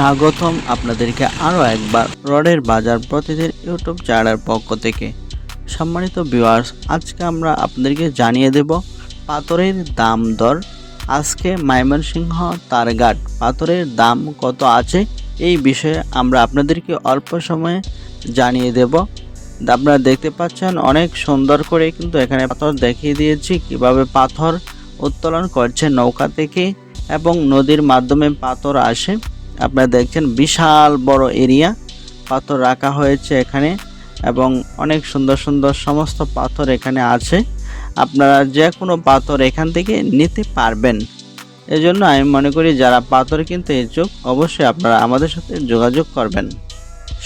স্বাগতম আপনাদেরকে আরও একবার রডের বাজার প্রতিদিন ইউটিউব চ্যানেলের পক্ষ থেকে। সম্মানিত ভিউয়ার্স, আজকে আমরা আপনাদেরকে জানিয়ে দেব পাথরের দাম দর। আজকে ময়মনসিংহ তারঘাট পাথরের দাম কত আছে? এই বিষয়ে আমরা আপনাদেরকে অল্প সময়ে জানিয়ে দেব। আপনারা দেখতে পাচ্ছেন অনেক সুন্দর করে কিন্তু এখানে পাথর দেখিয়ে দিয়েছি, কীভাবে পাথর উত্তোলন করছে নৌকা থেকে এবং নদীর মাধ্যমে পাথর আসে। আপনারা দেখছেন বিশাল বড় এরিয়া। পাথর রাখা হয়েছে এখানে এবং অনেক সুন্দর সুন্দর সমস্ত পাথর এখানে আছে। আপনারা যে কোনো পাথর এখান থেকে নিতে পারবেন। এজন্য আমি মনে করি যারা পাথর কিনতে ইচ্ছুক অবশ্যই আপনারা আমাদের সাথে যোগাযোগ করবেন।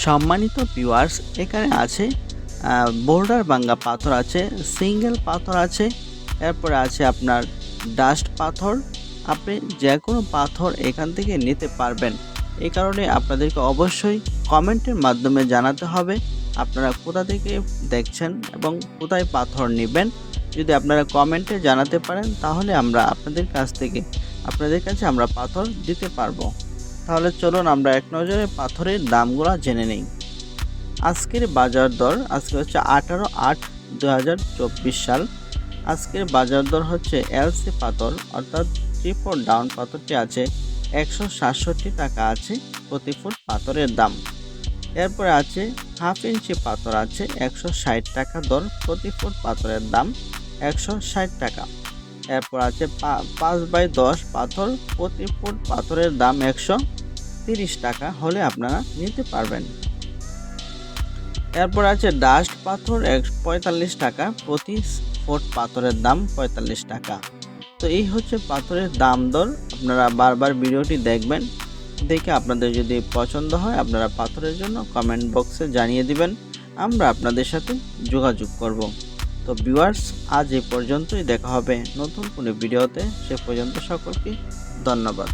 সম্মানিত ভিউয়ার্স এখানে আছে বোল্ডার বাঙ্গা পাথর আছে সিঙ্গেল পাথর আছে, এরপরে আছে আপনার ডাস্ট পাথর আপনি যে কোনো পাথর এখান থেকে নিতে পারবেন। এই কারণে আপনাদেরকে অবশ্যই কমেন্টের মাধ্যমে জানাতে হবে, আপনারা কোথা থেকে দেখছেন এবং কোথায় পাথর নেবেন। যদি আপনারা কমেন্টে জানাতে পারেন, তাহলে আমরা আপনাদের কাছ থেকে, আপনাদের কাছে আমরা পাথর দিতে পারব। তাহলে চলুন আমরা এক নজরে পাথরের দামগুলো জেনে নিই। আজকের বাজার দর আজকে হচ্ছে আঠারো আট দু সাল। আজকের বাজার দর হচ্ছে এলসি পাথর, অর্থাৎ থ্রি ফোর ডাউন পাথরটি আছে। একশো সাতষট্টি টাকা আছে প্রতি ফুট পাথরের দাম। এরপরে আছে হাফ ইঞ্চি পাথর আছে একশো ষাট টাকা দর প্রতি ফুট পাথরের দাম একশো ষাট টাকা। এরপর আছে পাঁচ বাই দশ পাথর প্রতি ফুট পাথরের দাম একশো তিরিশ টাকা হলে আপনারা নিতে পারবেন। এরপর আছে ডাস্ট পাথর এক পঁয়তাল্লিশ টাকা প্রতি ফুট পাথরের দাম পঁয়তাল্লিশ টাকা। তো এই হচ্ছে পাথরের দাম দর আপনারা বারবার ভিডিওটি দেখবেন। দেখে আপনাদের যদি পছন্দ হয়, আপনারা পাথরের জন্য কমেন্ট বক্সে জানিয়ে দিবেন। আমরা আপনাদের সাথে যোগাযোগ করব। তো ভিউয়ার্স আজ এ পর্যন্তই। দেখা হবে নতুন কোনো ভিডিওতে। সে পর্যন্ত সকলকে ধন্যবাদ।